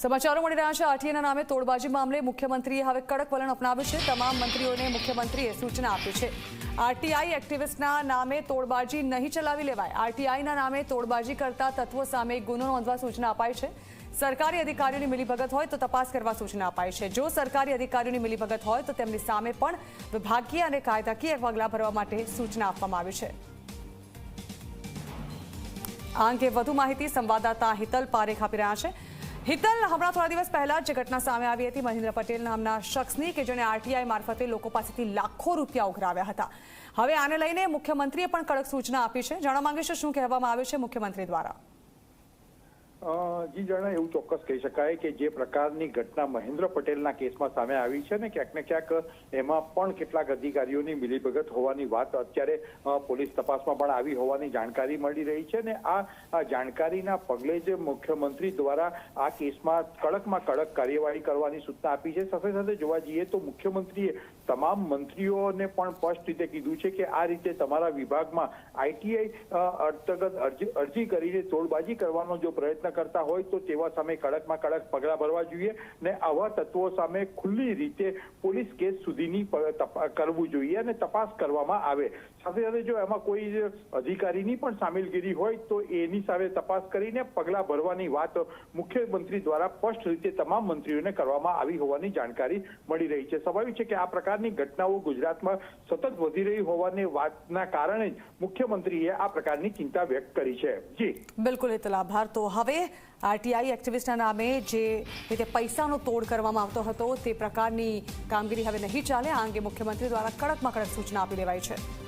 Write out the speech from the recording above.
સમાચારો મળી રહ્યા છે. આરટીઆઈના નામે તોડબાજી મામલે મુખ્યમંત્રીએ હવે કડક વલણ અપનાવ્યું છે. તમામ મંત્રીઓને મુખ્યમંત્રીએ સૂચના આપી છે. આરટીઆઈ એક્ટિવિસ્ટના નામે તોડબાજી નહીં ચલાવી લેવાય. આરટીઆઈના નામે તોડબાજી કરતા તત્વો સામે ગુનો નોંધવા સૂચના અપાઈ છે. સરકારી અધિકારીઓની મિલીભગત હોય તો તપાસ કરવા સૂચના અપાઈ છે. જો સરકારી અધિકારીઓની મિલીભગત હોય તો તેમની સામે પણ વિભાગીય અને કાયદાકીય પગલાં ભરવા માટે સૂચના આપવામાં આવી છે. આ અંગે વધુ માહિતી સંવાદદાતા હિતલ પારેખ આપી રહ્યા છે. હિતલ, હમણાં થોડા દિવસ પહેલા જ ઘટના સામે આવી હતી. મહેન્દ્ર પટેલ નામના શખ્સની કે જેણે આરટીઆઈ મારફતે લોકો પાસેથી લાખો રૂપિયા ઉઘરાવ્યા હતા. હવે આને લઈને મુખ્યમંત્રીએ પણ કડક સૂચના આપી છે. જાણવા માંગીશું શું કહેવામાં આવ્યું છે મુખ્યમંત્રી દ્વારા. જી જણા એવું ચોક્કસ કહી શકાય કે જે પ્રકારની ઘટના મહેન્દ્ર પટેલના કેસમાં સામે આવી છે ને ક્યાંક ને ક્યાંક એમાં પણ કેટલાક અધિકારીઓની મિલીભગત હોવાની વાત અત્યારે પોલીસ તપાસમાં પણ આવી હોવાની જાણકારી મળી રહી છે ને આ જાણકારીના પગલે જ મુખ્યમંત્રી દ્વારા આ કેસમાં કડકમાં કડક કાર્યવાહી કરવાની સૂચના આપી છે. સાથે સાથે જોવા જઈએ તો મુખ્યમંત્રીએ તમામ મંત્રીઓને પણ સ્પષ્ટ રીતે કીધું છે કે આ રીતે તમારા વિભાગમાં આઈટીઆઈ અંતર્ગત અરજી કરીને તોડબાજી કરવાનો જો પ્રયત્ન કરતા હોય તો તેવા સામે કડકમાં કડક પગલાં ભરવા જોઈએ ને આવા તત્વો સામે ખુલ્લી રીતે પોલીસ કેસ સુધીની કરવું જોઈએ અને તપાસ કરવામાં આવે. સાથે સાથે જો એમાં કોઈ અધિકારીની પણ સામેલગીરી હોય તો એની સામે તપાસ કરીને પગલાં ભરવાની વાત મુખ્યમંત્રી દ્વારા સ્પષ્ટ રીતે તમામ મંત્રીઓને કરવામાં આવી હોવાની જાણકારી મળી રહી છે. સ્વાભાવિક છે કે આ પ્રકારની ઘટનાઓ ગુજરાતમાં સતત વધી રહી હોવાની વાતના કારણે જ મુખ્યમંત્રીએ આ પ્રકારની ચિંતા વ્યક્ત કરી છે. જી. બિલકુલ આભાર તો હવે આરટીઆઈ એક્ટિવિસ્ટના નામે જે રીતે પૈસાનો તોડ કરવામાં આવતો હતો, તે પ્રકારની કામગીરી હવે નહીં ચાલે. આ અંગે મુખ્યમંત્રી દ્વારા કડકમાં કડક સૂચના આપી દેવાઈ છે.